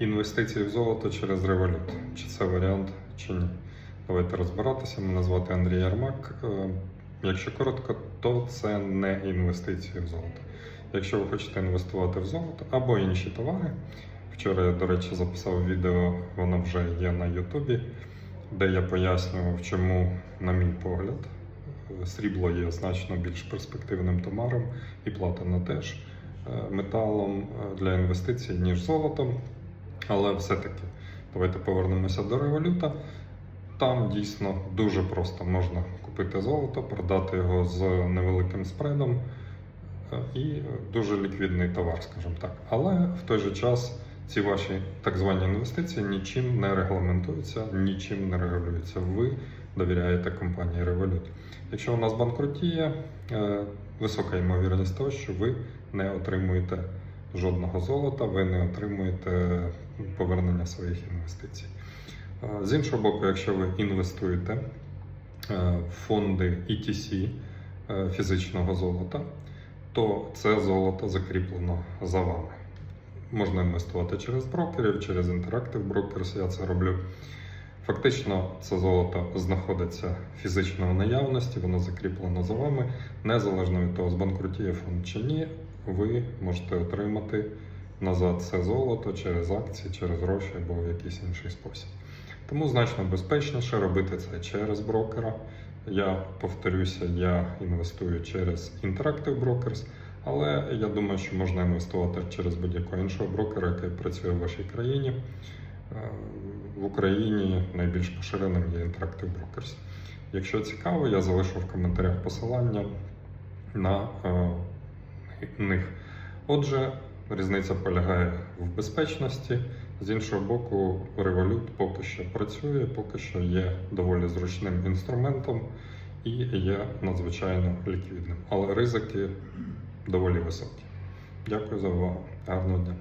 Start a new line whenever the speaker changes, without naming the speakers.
Інвестиції в золото через револют. Чи це варіант, чи ні? Давайте розбиратися. Мене звати Андрій Ярмак. Е, Якщо коротко, то це не інвестиції в золото. Якщо ви хочете інвестувати в золото або інші товари, вчора я, до речі, записав відео, воно вже є на Ютубі, де я пояснював, чому, на мій погляд, срібло є значно більш перспективним товаром і платина теж е, металом е, для інвестицій, ніж золотом. Але все-таки давайте повернемося до революта. Там дійсно дуже просто можна купити золото, продати його з невеликим спредом е, і дуже ліквідний товар, скажімо так. Але в той же час ці ваші так звані інвестиції нічим не регламентуються, нічим не регулюються. Ви довіряєте компанії Revolut. Якщо у нас банкрутіє, е, висока ймовірність того, що ви не отримуєте жодного золота, ви не отримуєте повернення своїх інвестицій. Е, З іншого боку, якщо ви інвестуєте е, в фонди ETC е, фізичного золота, то це золото закріплено за вами. Можна інвестувати через брокерів, через Interactive Brokers, я це роблю. Фактично, це золото знаходиться фізично в наявності, воно закріплено за вами. Незалежно від того, збанкрутіє фонд чи ні, ви можете отримати назад це золото через акції, через гроші або в якийсь інший спосіб. Тому значно безпечніше робити це через брокера. Я повторюся, я інвестую через Interactive Brokers, але я думаю, що можна інвестувати через будь-якого іншого брокера, який працює в вашій країні. Е, В Україні найбільш поширеним є Interactive Brokers. Якщо цікаво, я залишу в коментарях посилання на е, них. Отже, різниця полягає в безпечності. З іншого боку, Revolut поки що працює, поки що є доволі зручним інструментом і є надзвичайно ліквідним. Але ризики доволі високі. Дякую за увагу. Гарного дня.